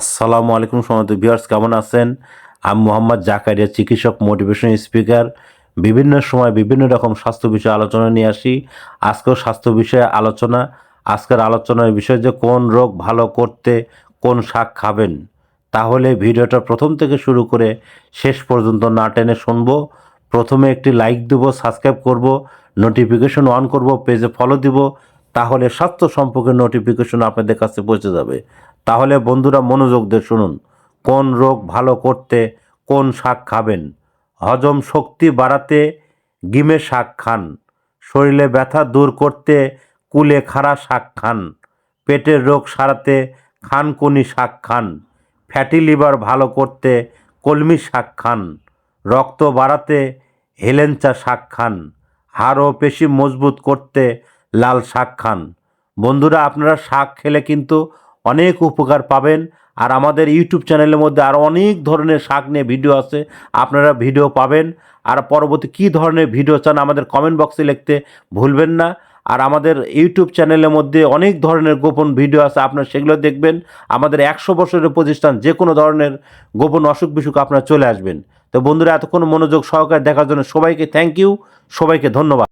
আসসালামু আলাইকুম সমত ভিউয়ার্স, কেমন আছেন? আমি মোহাম্মদ জাকারিয়া, চিকিৎসক মোটিভেশন স্পিকার। বিভিন্ন সময় বিভিন্ন রকম স্বাস্থ্য বিষয়ে আলোচনা নিয়ে আসি। আজকেও স্বাস্থ্য বিষয়ে আলোচনা। আজকের আলোচনার বিষয় যে কোন রোগ ভালো করতে কোন শাক খাবেন, তাহলে ভিডিওটা প্রথম থেকে শুরু করে শেষ পর্যন্ত না টেনে শুনব। প্রথমে একটি লাইক দেবো, সাবস্ক্রাইব করব, নোটিফিকেশন অন করব, পেজে ফলো দিব, তাহলে স্বাস্থ্য সম্পর্কে নোটিফিকেশন আপনাদের কাছে পৌঁছে যাবে। তাহলে বন্ধুরা মনোযোগ দিয়ে শুনুন, কোন রোগ ভালো করতে কোন শাক খাবেন? হজম শক্তি বাড়াতে গিমে শাক খান, শরীরে ব্যথা দূর করতে কুলে খাড়া শাক খান, পেটের রোগ সারাতে খানকুনি শাক খান, ফ্যাটি লিভার ভালো করতে কলমি শাক খান, রক্ত বাড়াতে হেলেঞ্চা শাক খান, হাড় ও পেশি মজবুত করতে লাল শাক খান। বন্ধুরা, আপনারা শাক খেলে কিন্তু অনেক উপকার পাবেন। আর আমাদের ইউটিউব চ্যানেলের মধ্যে আরও অনেক ধরনের শাক নিয়ে ভিডিও আছে। আপনারা ভিডিও পাবেন। আর পরবর্তী কী ধরনের ভিডিও চান আমাদের কমেন্ট বক্সে লিখতে ভুলবেন না। আর আমাদের ইউটিউব চ্যানেলের মধ্যে অনেক ধরনের গোপন ভিডিও আছে, আপনারা সেগুলো দেখবেন। আমাদের একশো বছরের প্রতিষ্ঠান যে কোনো ধরনের গোপন অসুখ বিসুখ আপনারা চলে আসবেন। তো বন্ধুরা, এতক্ষণ মনোযোগ সহকারে দেখার জন্য সবাইকে থ্যাংক ইউ সবাইকে ধন্যবাদ।